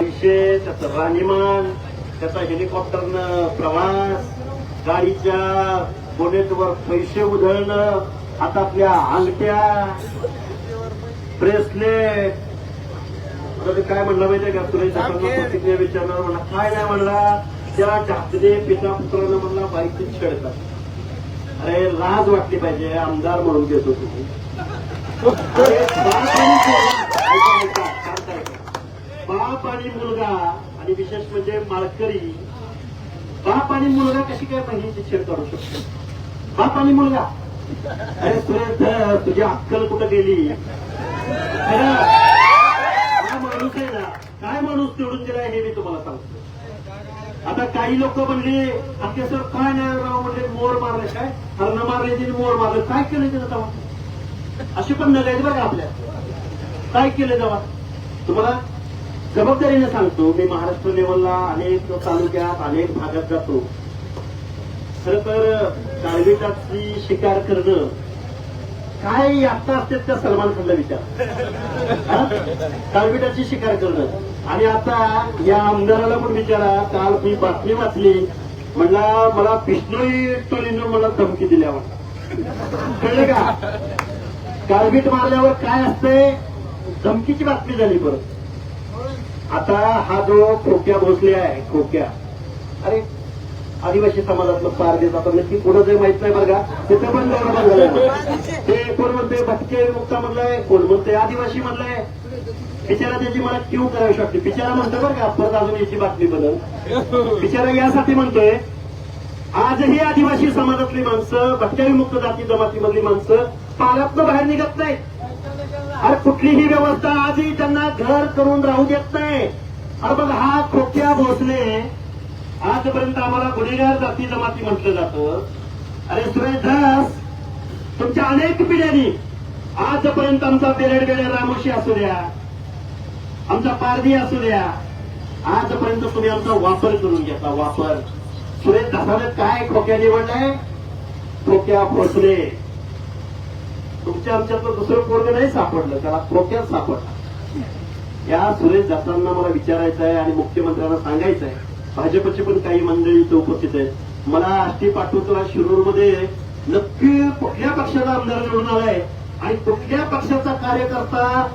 विषय त्याचं राहणीमान त्याचा हेलिकॉप्टरनं प्रवास गाडीच्या बोनेटवर पैसे उधळणं हातातल्या अंगठ्या ब्रेसलेट. काय म्हणलं माहितीये का? आपण प्रतिक्रिया विचारणार म्हणला काय नाही म्हणला त्या ढाकणे पिता पुत्रानं म्हणला बाईकची छेडतात अरे लाज वाटली पाहिजे आमदार म्हणून घेतो तुम्ही बाप आणि मुलगा- आणि विशेष म्हणजे माळकरी बाप आणि मुलगा कशी काय बहिणीची छेड काढू शकतो? बाप आणि मुलगा. अरे सुरेश तुझी अक्कल कुठं गेली? खरं, माणूस आहे ना काय माणूस निवडून दिलाय हे मी तुम्हाला सांगतो. आता काही लोक म्हणले अख्खे सर काय नाही राव? म्हणले मोर मारले काय? हरण मारले तिने मोर मारले. काय केलं त्यानं तेव्हा? अशी पण नग आहेत बघा आपल्या. काय केलं तेव्हा? तुम्हाला जबाबदारीने सांगतो मी महाराष्ट्र लेवलला अनेक तालुक्यात अनेक भागात जातो. खर तर काळविटाची शिकार करणं काय आता असतात त्या सलमान खानला विचार. काळविटाची शिकार करणं. आणि आता या आमदाराला पण विचारा काल मी बातमी वाचली म्हणला मला बिष्णोई टोलीनं मला धमकी दिल्या कळलं का? काळवीट मारल्यावर काय असते धमकीची बातमी झाली परत. आता हा जो खोक्या भोसले आहे खोक्या. अरे आदिवासी समाजातलं पार देत आता नक्की कोणाचं माहीत नाही बरं का? तिथं पण गौरव झालं ते कोण म्हणते? भटके मुक्ता मधलाय कोण म्हणते? आदिवासी मधलाय. बिचारा त्याची मला क्यू करावी शकते बिचारा म्हणतो बरं का परत अजून याची बातमी बदल. बिचारा यासाठी म्हणतोय आजही आदिवासी समाजातली माणसं भटक्याविमुक्त जाती जमातीमधली माणसं पारातनं बाहेर निघत नाहीत. अरे कुठलीही व्यवस्था आजही त्यांना घर करून राहू देत नाही. अरे बघ हा खोक्या भोसले. आजपर्यंत आम्हाला गुन्हेगार जाती जमाती म्हटलं जातं. अरे सुरेश दास तुमच्या अनेक पिढ्यांनी आजपर्यंत आमचा बेरड बेरड रामोशी असू द्या आमचा पारधी असू द्या आजपर्यंत तुम्ही आमचा वापर करून घेता वापर. सुरेश दासानं काय खोक्या निवडलाय? खोक्या भोसले. तुमच्या आमच्यातलं दुसरं पोरग नाही सापडलं त्याला खोक्यात सापडला. या सुरेश दासांना मला विचारायचं आहे आणि मुख्यमंत्र्यांना सांगायचं आहे. भाजपची पण काही मंडळी इथं उपस्थित आहेत. मला आष्टी पाठवतो शिरूरमध्ये नक्की कुठल्या पक्षाचा आमदार निवडून आलाय आणि कुठल्या पक्षाचा कार्यकर्ता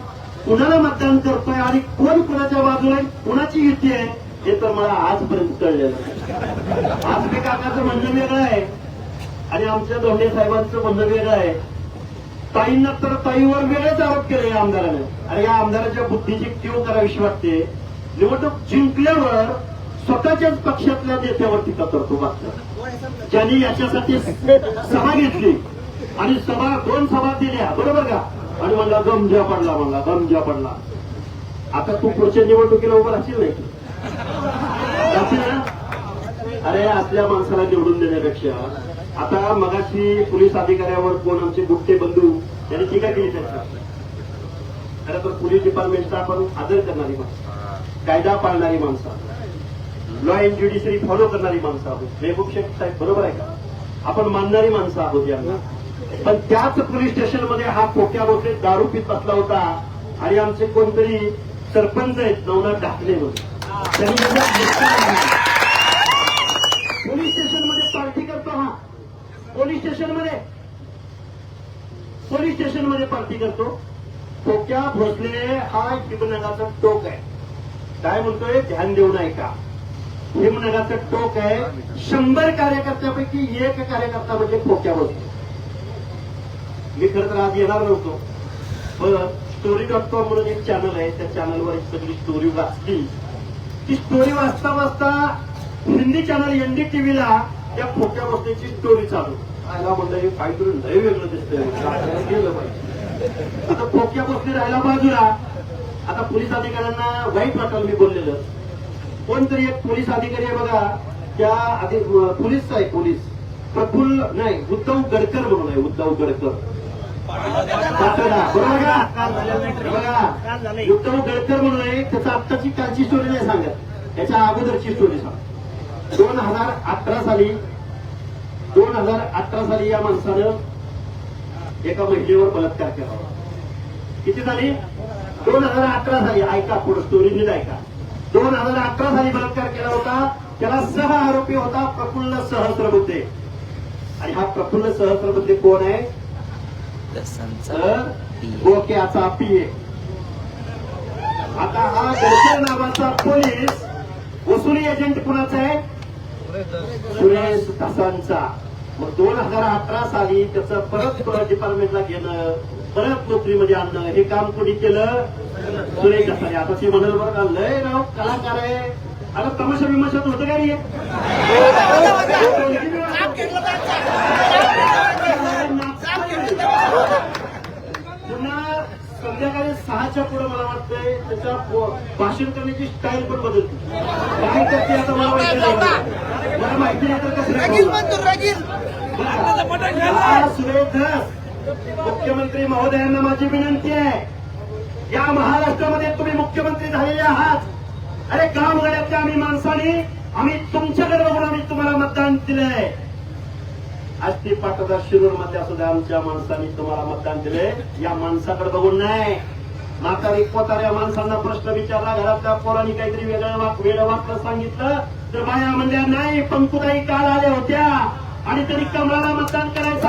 कुणाला मतदान करतोय आणि कोण कुणाच्या बाजूला कुणाची युती आहे हे तर मला आजपर्यंत कळलेलं आज मी काकाचं म्हणणं वेगळं आहे आणि आमच्या दोंडे साहेबांचं म्हणणं वेगळं आहे. ताईंना तर ताईवर वेगळेच आरोप केले या आमदाराने. आणि या आमदाराच्या बुद्धीची कीव करावीशी वाटते. निवडणूक जिंकल्यावर स्वतःच्याच पक्षातल्या नेत्यावर टीका करतो मात्र ज्यांनी याच्यासाठी सभा घेतली आणि सभा दोन सभा दिल्या बरोबर का? आणि म्हणला गमजा पडला म्हणला गमजा पडला. आता तू पुढच्या निवडणुकीला उभं राहशील नाही अरे आपल्या माणसाला निवडून देण्यापेक्षा आता मगाशी पोलीस अधिकाऱ्यावर कोण आमचे गुप्ते बंधू त्यांनी टीका केली त्यांच्या. खरं तर पोलीस डिपार्टमेंटचा आपण आदर करणारी माणसं. कायदा पाळणारी माणसं लॉ अँड ज्युडिशरी फॉलो करणारी माणसं आहोत. मेहबूब शेख साहेब बरोबर आहे का? आपण मानणारी माणसं आहोत यांना. पण त्याच पोलीस स्टेशनमध्ये हा खोट्या बोटे दारू पित बसला होता. आणि आमचे कोणतरी सरपंच आहेत नवनाथ ढाकले म्हणून. त्यांनी त्याचा मुक्काम आणला. पोलीस स्टेशनमध्ये पार्टी करतो हा पोलीस स्टेशनमध्ये. पोलीस स्टेशनमध्ये पार्टी करतो. खोक्या भोसले हा हिमनगाचा टोक आहे. काय म्हणतोय? ध्यान देऊ नये का हिमनगाचं टोक आहे. शंभर कार्यकर्त्यापैकी एक कार्यकर्ता म्हणजे खोक्या भोसले. मी खरं तर आज येणार नव्हतो. पण स्टोरी डॉट कॉम म्हणून एक चॅनल आहे. त्या चॅनलवर एक सगळी स्टोरी वाचली. ती स्टोरी वाचता वाचता हिंदी चॅनल एनडी टीव्हीला त्या खोक्या बसण्याची स्टोरी चालू. आयला म्हणलं हे काहीतरी लय वेगळं दिसतंय. गेलं पाहिजे. आता पोक्या बसले राहायला बाजूला. आता पोलीस अधिकाऱ्यांना वाईट वाटायला मी बोललेलं. कोणतरी एक पोलीस अधिकारी आहे बघा त्या आधी पोलीस आहे पोलीस. प्रफुल्ल नाही उद्धव गडकर म्हणून आहे उद्धव गडकर. बरोबर उद्धव गडकर म्हणून आहे त्याचा आत्ताची कालची स्टोरी नाही सांगत. त्याच्या अगोदरची स्टोरी सांग दोन हजार अठरा साली दोन हजार अठरा साली या माणसानं एका महिलेवर बलात्कार केला किती झाली दोन हजार अठरा साली. ऐका पुढे स्टोरी नीट ऐका. हजार अठरा साली बलात्कार केला होता. त्याला सह आरोपी होता प्रफुल्ल सहस्रबुद्धे. आणि हा प्रफुल्ल सहस्रबुद्धे कोण आहे? डोक्याचा पीए आता हा गडकर नावाचा पोलीस वसुली एजंट कुणाचा आहे? सुरेश तासांचा मग दोन हजार अठरा साली त्याचं परत डिपार्टमेंटला घेणं परत नोकरीमध्ये आणणं हे काम कोणी केलं? सुरेश तासाने आता ते म्हणाल बरं का लय राव कलाकार आहे. आता तमाशा विमाशात होतं का नाही? पुन्हा संध्याकाळी सहाच्या पुढे मला वाटतंय त्याच्या भाषण करण्याची स्टाईल पण बदलते. काय करते आता मला माहिती मला माहिती नाही तर कसं सुरेश मुख्यमंत्री महोदयांना माझी विनंती आहे. या महाराष्ट्रामध्ये तुम्ही मुख्यमंत्री झालेले आहात. अरे गावगाड्यातल्या आम्ही माणसाने आम्ही तुमच्याकडे बघून आम्ही तुम्हाला मतदान दिलंय. आज ती पाटोदा शिरूरमध्ये सुद्धा आमच्या माणसाने तुम्हाला मतदान दिले या माणसाकडे बघून नाही. म्हातारी पोताऱ्या माणसांना प्रश्न विचारला घरातल्या पोरांनी काहीतरी वेगळं वाक वेगळं वाक्य सांगितलं. तर बाया म्हणल्या नाही पंकुताई काल आल्या होत्या. आणि तरी कमळाला मतदान करायचं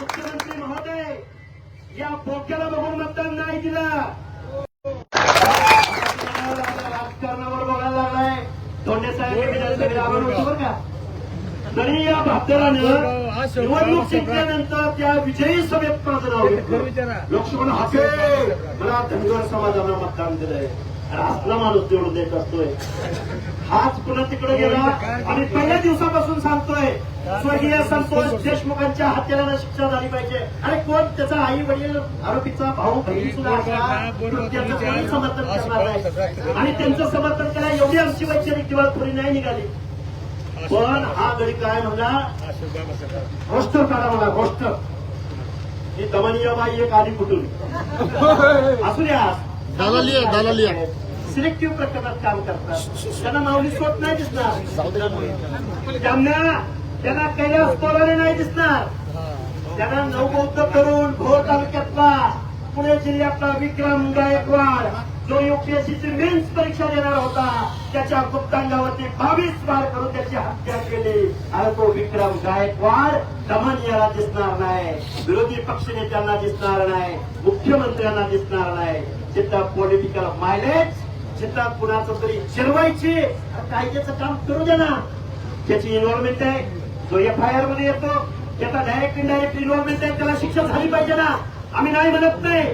मुख्यमंत्री महोदय या बोक्याला बघून मतदान नाही दिलं. राजकारणावर बघायला लागलाय. तोंडे साहेब बरं का? तरी या भागदरानं निवडणूक जिंकल्यानंतर त्या विजयी सभेत माझं नाव घेतलं लोकसभा हाके. मला धनगर समाजाला मतदान दिलंय. आणि असला माणूस निवडून देत असतोय. हाच पुन्हा तिकडे गेला. आणि पहिल्या दिवसापासून सांगतोय. स्वर्गीय संतोष देशमुखांच्या हत्याला शिक्षा झाली पाहिजे. अरे कोण? त्याचा आई वडील आरोपीचा भाऊ बहीण सुद्धा त्याचं कोणी समर्थन करणार नाही? आणि त्यांचं समर्थन करायला एवढी आमची वैचारिक दिवाळखोरी नाही निघाली. पण हा गडी काय म्हणला रोस्टर काढा मला रोस्टर ही दमनीय बाई एक आली कुठून? असू द्या. दलाली आहे, दलाली आहे. सिलेक्टिव्ह प्रकरणात काम करतात. त्यांना माऊली सोट नाही दिसणार. त्यांना त्यांना कैलास पोराने नाही दिसणार. त्यांना नवबौद्ध तरुण भोर तालुक्यातला पुणे जिल्ह्यातला विक्रम गायकवाड. जो युपीएससीची मेन्स परीक्षा देणार होता. त्याच्या गुप्तांगावरती बावीस बार करून त्याची हत्या केली. आणि तो विक्रम गायकवाड दमन याला दिसणार नाही. विरोधी पक्षनेत्यांना दिसणार नाही. मुख्यमंत्र्यांना दिसणार नाही. जिथं पॉलिटिकल मायलेज जिथं कुणाचं तरी चिरवायची कायद्याचं काम करू दे ना. त्याची इन्व्हॉल्वमेंट आहे. जो एफ आय आरमध्ये येतो त्याचा डायरेक्ट इनडायरेक्ट इन्व्हॉल्वमेंट आहे. त्याला शिक्षा झाली पाहिजे ना. आम्ही नाही म्हणत नाही.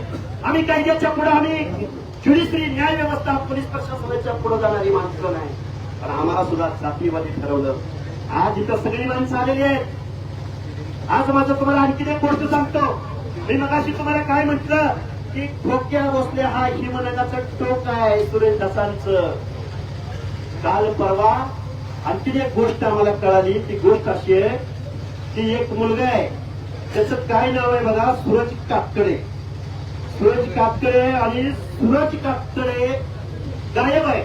आम्ही कायद्याच्या पुढे आम्ही ज्युडिशरी न्याय व्यवस्था पोलीस प्रशासनाच्या पुढे जाणारी माणसं नाही. पण आम्हाला सुद्धा जातीवादी ठरवलं. आज इथं सगळी माणसं आलेली आहेत. आज माझं तुम्हाला आणखी एक गोष्ट सांगतो. मी मगाशी तुम्हाला काय म्हटलं? की ठोक्या बसल्या हा हिमनगाचं टोक आहे सुरेश दसांचं. काल परवा आणखीन एक गोष्ट आम्हाला कळाली. ती गोष्ट अशी आहे की एक मुलगा आहे. त्याचं काय नाव आहे बघा? सूरज काकडे सूरज कातकडे आणि सूरज कातकडे गायब आहे.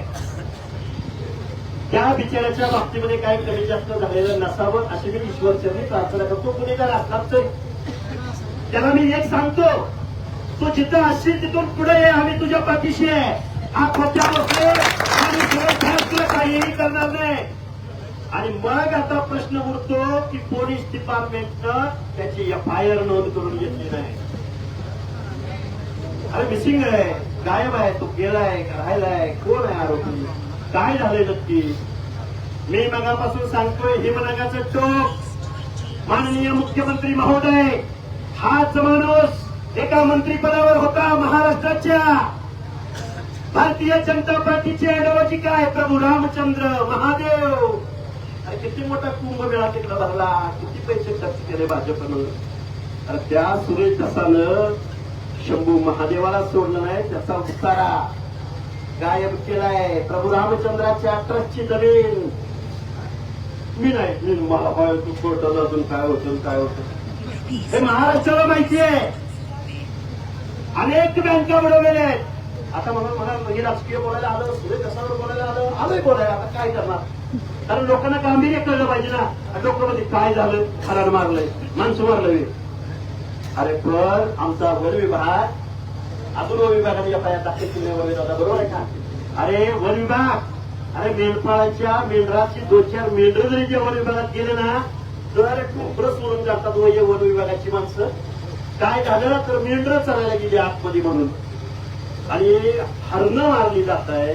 त्या बिचाराच्या बाबतीमध्ये काय कमी जास्त झालेलं नसावं अशी मी ईश्वरचरणी प्रार्थना करतो. गुन्हेगार असलाच त्याला मी एक सांगतो तू जिथं असशील तिथून पुढे ये आम्ही तुझ्या पाठीशी आहे. हा खोट्या बसले आणि तुला काहीही करणार नाही. आणि मग आता प्रश्न उरतो की पोलीस डिपार्टमेंटनं त्याची एफ आय आर नोंद करून घेतली नाही. अरे मिसिंग आहे गायब आहे तो गेलाय राहिलाय कोण आहे आरोपी? काय झालंय नक्की? मी मगापासून सांगतोय हिमनगाचं टोक. माननीय मुख्यमंत्री महोदय हाच माणूस एका मंत्रीपदावर होता महाराष्ट्राच्या. भारतीय जनता पार्टीचे ऐवजी काय? प्रभू रामचंद्र महादेव. अरे किती मोठा कुंभमेळा तिकडे भरला किती पैसे खर्च केले भाजपनं? अरे त्या सुरेश दसानं शंभू महादेवाला सोडलं नाही त्याचा उतारा गायब केलाय. प्रभू रामचंद्राच्या ट्रस्टची जमीन. मी नाही मला काय तू कोर्टात अजून काय होतं काय होत. हे महाराष्ट्राला माहितीये अनेक बँका बुडवलेल्या आहेत. आता म्हणून मला म्हणजे राजकीय बोलायला आलं सुरेश कसावर बोलायला आलं? आलोय बोलायला आता काय करणार? कारण लोकांना गांभीर्य कळलं पाहिजे ना. डोक्यामध्ये काय झालं? खराड मारलंय. माणसं मारलं अरे पण आमचा वन विभाग अजून वन विभागाने एफ आय दाखल केले वन बरोबर आहे का? अरे वन विभाग अरे मेंढपाळाच्या मेंढराची दोन चार मेंढर जरी जे वन विभागात गेले ना तर ठोकरं सोडून जातात व वन विभागाची माणसं. काय झालं? तर मेंढर चढायला गेली आतमध्ये म्हणून. आणि हरणं मारली जात आहे.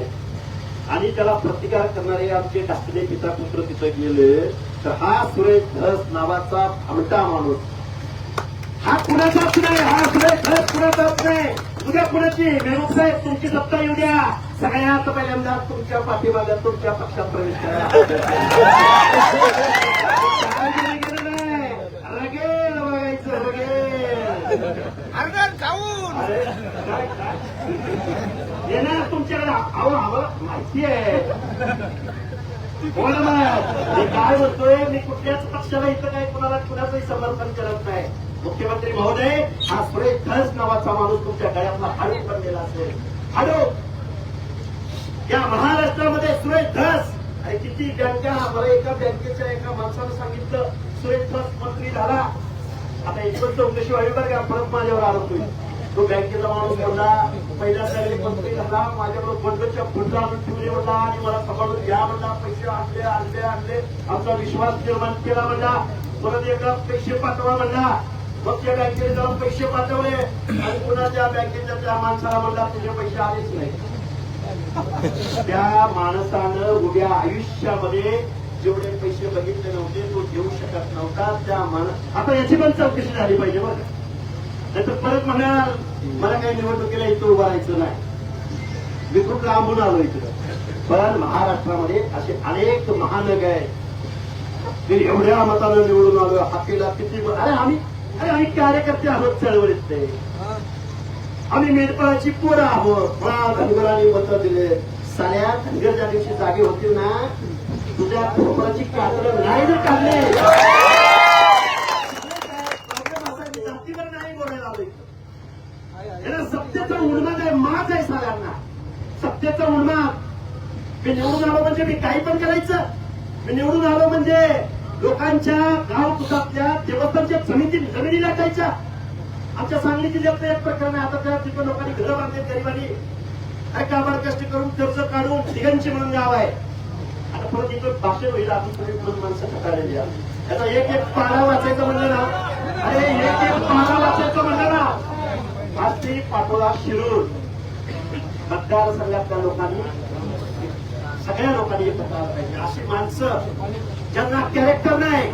आणि त्याला प्रतिकार करणारे आमचे धाकटे पिता पुत्र तिथं गेले. तर हा सुरेश धस नावाचा भामटा माणूस. हा कुणाचाच नाही हा धस कुणाचाच नाही. उद्या कुणाची मेहबूब साहेब तुमची सत्ता येऊ द्या. सगळ्यात पहिल्यांदा तुमच्या पाठीमागे तुमच्या पक्षात प्रवेश करा. रगेल बघायचं रगेल. येणार तुमच्याकडे अहो आम्हाला माहिती आहे. बोला मग मी काय म्हणतोय मी कुठल्याच पक्षाला इथं काही कुणाला कुणाचंही समर्थन करत नाही. मुख्यमंत्री महोदय हा सुरेश धस नावाचा माणूस तुमच्या गळ्यातला हाडू बनलेला असेल. हाडू या महाराष्ट्रामध्ये सुरेश धस आणि किती बँका मला एका बँकेच्या एका माणसानं सांगितलं सुरेश धस मंत्री झाला. आता एकच चौकशी व्हावी बरं का परत माझ्यावर आरोप होईल तो बँकेचा माणूस म्हणला पहिल्या सगळे मंत्री झाला माझ्याकडे बंडच्या फुटला आणून ठेवले म्हणला आणि मला सांभाळून घ्या म्हणला पैसे आणले आणले आणले. आमचा विश्वास निर्माण केला म्हणला. परत एका पैसे पाठवा म्हणला. मग त्या बँकेने जाऊन पैसे पाठवले आणि पुन्हा त्या बँकेच्या त्या माणसाला म्हणला तुझे पैसे आलेच नाही त्या माणसानं उद्या आयुष्यामध्ये जेवढे पैसे बघितले नव्हते तो देऊ शकत नव्हता. त्या माणस आता याची पण चौकशी झाली पाहिजे बघ नाही तर परत म्हणाल मला काही निवडणुकीला इथं उभं राहायचं नाही. मी खूप लांबून आलो इकडं. पण महाराष्ट्रामध्ये असे अनेक महानग आहेत. मी एवढ्या मतानं निवडून आलो हातीला किती अरे आम्ही अरे आम्ही कार्यकर्ते आहोत चळवळीतले. आम्ही मेंढपाळाची पोरं आहोत. मला धनगरांनी मतं दिले. साऱ्या धनगर ज्या दिवशी जागे होतील ना? तुझ्या खोपराची कातरं नाही जर काढले? जातीवर सत्तेचा उन्माद आहे माज आहे साऱ्यांना सत्तेचा उन्माद. मी निवडून आलो म्हणजे मी काही पण करायचं. मी निवडून आलो म्हणजे लोकांच्या गाव कुटातल्या देवस्थानच्या जमिनी जमिनी लाटायच्या आमच्या सांगली जिल्ह्यातलं एक प्रकरण आहे. आता त्या तिथं लोकांनी घरं बांधले गरिबांनी. काय कामाला कष्ट करून कर्ज काढून तिघांची म्हणून गाव आहे. आता परत इथं भाषण होईल. अजून थोडी म्हणून माणसं कटाळलेली आहेत. आता एक एक पारा वाचायचं म्हणलं ना. अरे एक एक पारा वाचायचं म्हणलं ना. आज ती पाटोळा शिरूर मतदारसंघातल्या लोकांनी सगळ्या लोकांनी एकत्र आलं पाहिजे अशी माणसं ज्यांना कॅरेक्टर नाही.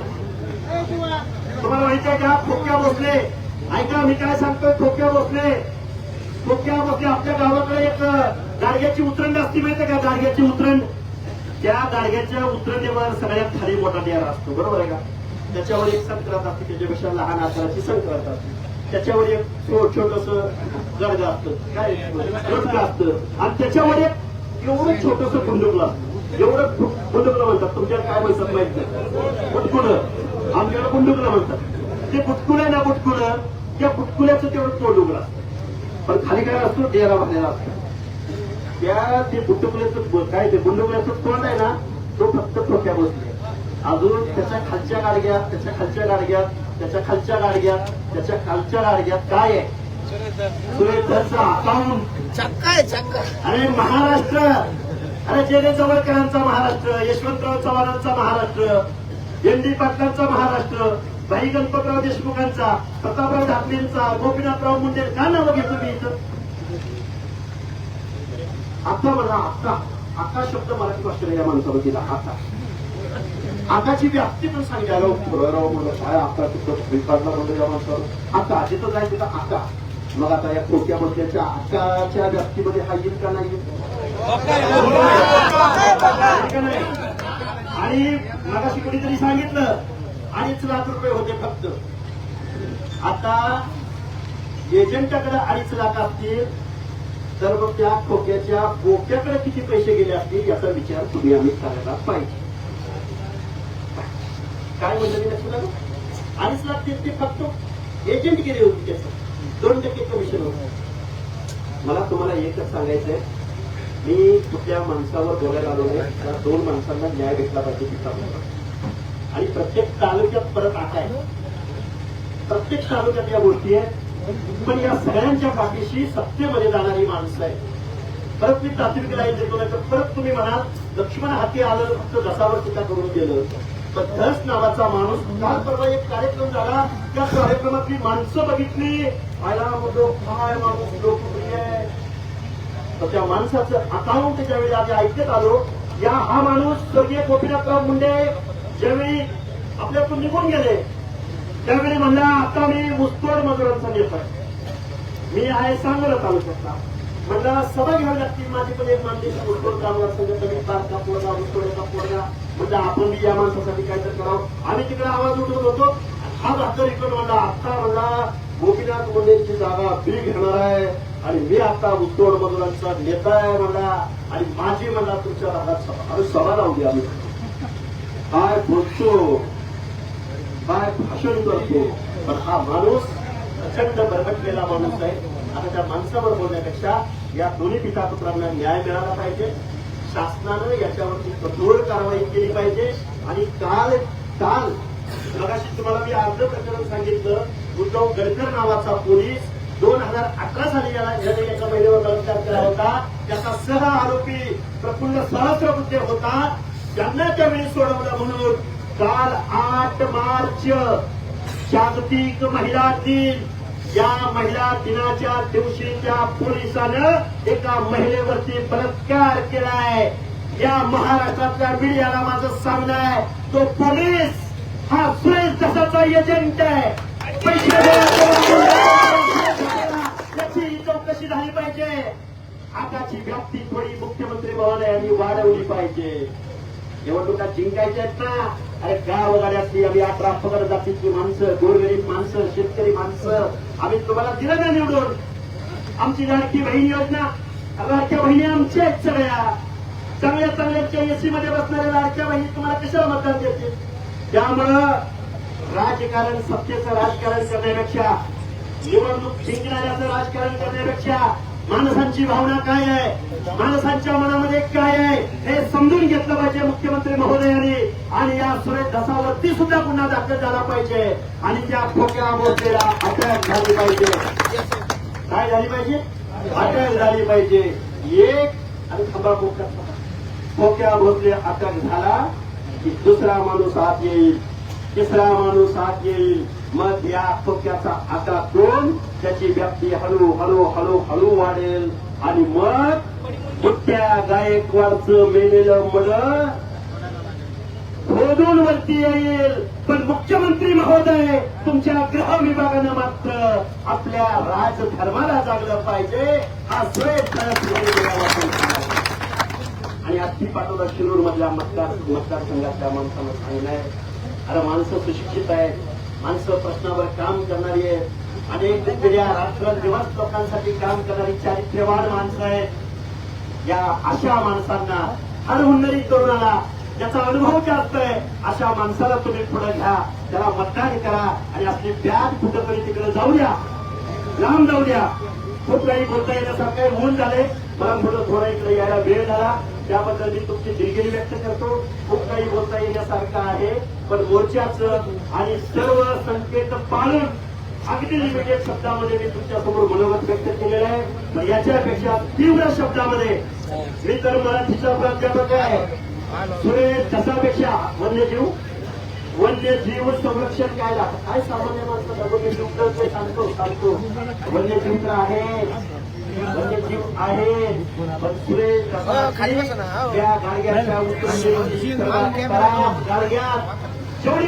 तुम्हाला माहिती आहे का? खोक्या बसले ऐका मी काय सांगतोय? खोक्या बसले खोक्या बसले आपल्या गावाकडे एक गाडग्याची उतरंड असती माहिती का? गाडग्याची उतरंड. त्या गाडग्याच्या उतरणीवर सगळ्यात खाली मोठा डेअर असतो. बरोबर आहे का? त्याच्यावर एक संक्रांत असते त्याच्यापेक्षा लहान आकाराची संक्रांत असते. त्याच्यावर एक छोटस गडगा असतं. काय? असतं. आणि त्याच्यावर एक एवढं छोटस कुंडुकलं असतं. एवढं कुंडुकलं म्हणतात. तुमच्याकडे काय म्हणतात माहीत नाही. बुटकुलं. आमच्याकडे कुंडुकलं म्हणतात. ते बुटकुलं आहे ना बुटकुलं? त्या बुटकुल्याचं तेवढं तोंड उघडं असतं. पण खाली काय असतो? डेरा भरलेला असतो. त्या ते बुंडुकल्याचं काय ते बुंडुकल्याचं तोंड आहे ना तो फक्त ठोक्या बसले अजून त्याच्या खालच्या गाडग्यात त्याच्या खालच्या गाडग्यात त्याच्या खालच्या गाडग्यात त्याच्या खालच्या गाडग्यात काय आहे? सुरेशचं अकाउंट चक्का आहे चक्का अरे महाराष्ट्र! अरे जेने जवळकरांचा महाराष्ट्र यशवंतराव चव्हाणांचा महाराष्ट्र एम डी पाटलांचा महाराष्ट्र भाई गणपतराव देशमुखांचा प्रतापराव ढाकलेंचा गोपीनाथराव मुंडे का नाव घेतो मी इथं? आता म्हणा आता आता शब्द मराठी भाषेला या माणसाला दिला आता आताची व्याप्ती पण सांगितली अरे राव म्हणलं काय आता तिथं स्वीकारला म्हणलं या माणसाला आता आधी तर जायचं आता. मग आता या खोक्या मधल्याच्या आकाच्या व्याप्तीमध्ये हा येईल का नाही आणि मगाशी कोणीतरी सांगितलं अडीच लाख रुपये होते फक्त. आता एजंटाकडे अडीच लाख असतील तर मग त्या खोक्याच्या बोक्याकडे किती पैसे गेले असतील याचा विचार तुम्ही आम्ही करायला पाहिजे. काय म्हणलं मी लक्ष अडीच लाख ते ते फक्त एजंट गेले होते त्याचं. दोन टक्के कमिशन मला तुम्हाला एकच सांगायचंय. मी कुठल्या माणसावर बोलायला आलो नाही त्या दोन माणसांना न्याय भेटला पाहिजे तिथं आणि प्रत्येक तालुक्यात परत आता आहे. प्रत्येक तालुक्यात या गोष्टी आहेत. पण या सगळ्यांच्या पाठीशी सत्तेमध्ये जाणारी माणसं आहे परत मी तात्विक येतो नाही तर परत तुम्ही म्हणाल लक्ष्मण हाती आलं फक्त दसावर टीका करून गेलं. होतं धस नावाचा माणूस काल परवा एक कार्यक्रम झाला. त्या कार्यक्रमातली माणसं बघितली. आयला म्हणतो काय माणूस लोकप्रिय आहे. तर त्या माणसाचं अकाउंट ज्यावेळी आधी ऐकत आलो या हा माणूस स्वर्गीय गोपीनाथराव मुंडे ज्यावेळी आपल्यातून निघून गेले त्यावेळी म्हणला आता मी मुस्तोड मजुरांचा नेता आहे. मी आहे सांगोला तालुक्यातला. म्हणला सभा घ्यावी लागतील. माझी पण एक मानदेशी मुस्तोड कामगार संघटना मी बारका पोरगा मुस्तोडचा पोरगा. म्हणजे आपण बी या माणसासाठी काहीतरी करावं. आम्ही तिकडे आवाज उठवत होतो. हा भाकर इकडे म्हणला आता म्हणला गोपीनाथ मुंडेची जागा बी घेणार आहे. आणि मी आता मुस्तोड मजुरांचा नेता आहे म्हणला. आणि माझी म्हणला तुमच्या भागात सभा. अरे सभा लावली आम्ही. काय बोलतो? काय भाषण करतो? पण हा माणूस प्रचंड बरबटलेला माणूस आहे. आता त्या माणसावर बोलण्यापेक्षा या दोन्ही पिता पुत्रांना न्याय मिळाला पाहिजे. शासनानं याच्यावरती कठोर कारवाई केली पाहिजे आणि काल काल मगाशी तुम्हाला मी अर्ध प्रकरण सांगितलं उद्धव गडकर नावाचा पोलीस दोन हजार अकरा साली याला ज्याने एका महिलेवर बलात्कार केला होता. त्याचा सह आरोपी प्रफुल्ल सहस्रबुद्धे होता. त्यांना त्यावेळी सोडवलं म्हणून काल आठ मार्च जागतिक महिला दिन. या महिला दिनाच्या दिवशी त्या पोलिसानं एका महिलेवरती बलात्कार केलाय. या महाराष्ट्रातल्या मीडियाला माझं सांगणं आहे तो पोलीस हा सुरेश दसाचा एजंट आहे. पैसे याची चौकशी झाली पाहिजे. आताची व्याप्ती थोडी मुख्यमंत्री महोदयांनी वाढवली पाहिजे. निवडणुका जिंकायच्या आहेत ना अरे गाव गाड्यातली आम्ही अठरा पगड जातीची माणसं गोरगरीब माणसं शेतकरी माणसं आम्ही तुम्हाला दिलं ना निवडून. आमची लाडकी बहीण योजना लाडक्या बहिणी आमच्या आहेत सगळ्या. चांगल्या चांगल्या एसी मध्ये बसणाऱ्या लाडक्या बहिणी तुम्हाला कशाला मतदान देतील? त्यामुळं राजकारण सत्तेचं राजकारण करण्यापेक्षा निवडणूक जिंकणाऱ्याचं राजकारण करण्यापेक्षा माणसांची भावना काय आहे? माणसांच्या मनामध्ये काय आहे हे समजून घेतलं पाहिजे मुख्यमंत्री महोदयांनी. आणि या सुरेश धसावरती सुद्धा गुन्हा दाखल झाला पाहिजे. आणि त्या खोक्या मोर्चेला अटक झाली पाहिजे. काय झाली पाहिजे? अटक झाली पाहिजे. एक आणि खंबा खोक्या. भोसले अटक झाला की दुसरा माणूस आत येईल. तिसरा माणूस आत येईल. मग या खोक्याचा आकार दोन त्याची व्याप्ती हळू हळू हळू हळू वाढेल. आणि मग बुट्ट्या गायकवाडचं मेलेलं मड खोदून वरती येईल. पण मुख्यमंत्री महोदय तुमच्या गृह विभागानं मात्र आपल्या राजधर्माला जागलं पाहिजे. हा सुरेश आणि अस्थि पाटोदा शिरूर मधल्या मतदार मतदारसंघातल्या माणसानं सांगणार अरे माणसं सुशिक्षित आहेत. माणसं प्रश्नावर काम करणारी आहेत. अनेक राष्ट्र निवास लोकांसाठी काम करणारी चारित्र्यवान माणसं आहेत. या अशा माणसांना हरहुन्नरी तरुणाला ज्याचा अनुभव जास्त आहे अशा माणसाला तुम्ही पुढे घ्या. त्याला मतदान करा आणि आपली बॅग कुठंतरी तिकडे जाऊ द्या. लांब जाऊ द्या. खूप काही बोलता येण्यासारखं काही होऊन झाले मला थोडं थोडा इकडे यायला वेळ झाला. त्याबद्दल मी तुमची दिलगिरी व्यक्त करतो. खूप काही बोलता येण्यासारखं आहे. पण मोर्चाचं आणि सर्व संकेत पालन अगदी लिमिटेड शब्दामध्ये मी तुमच्यासमोर मनोगत व्यक्त केलेलं आहे. पण याच्यापेक्षा तीव्र शब्दामध्ये मी तर मराठीचा प्राध्यापक आहे. सुरेश कसापेक्षा वन्यजीव वन्यजीव संरक्षण कायदा. काय सामान्य माणसं वन्यजीव तर ते सांगतो सांगतो. वन्यजीव तर आहे. वन्यजीव आहे. पण सुरेश हो. त्या गाडग्याच्या गाडग्यात जेवढी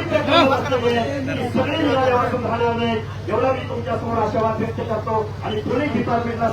सगळे निघाल्यापासून राहणार नाही एवढा मी तुमच्यासमोर आशावाद व्यक्त करतो आणि पोलीस डिपार्टमेंटला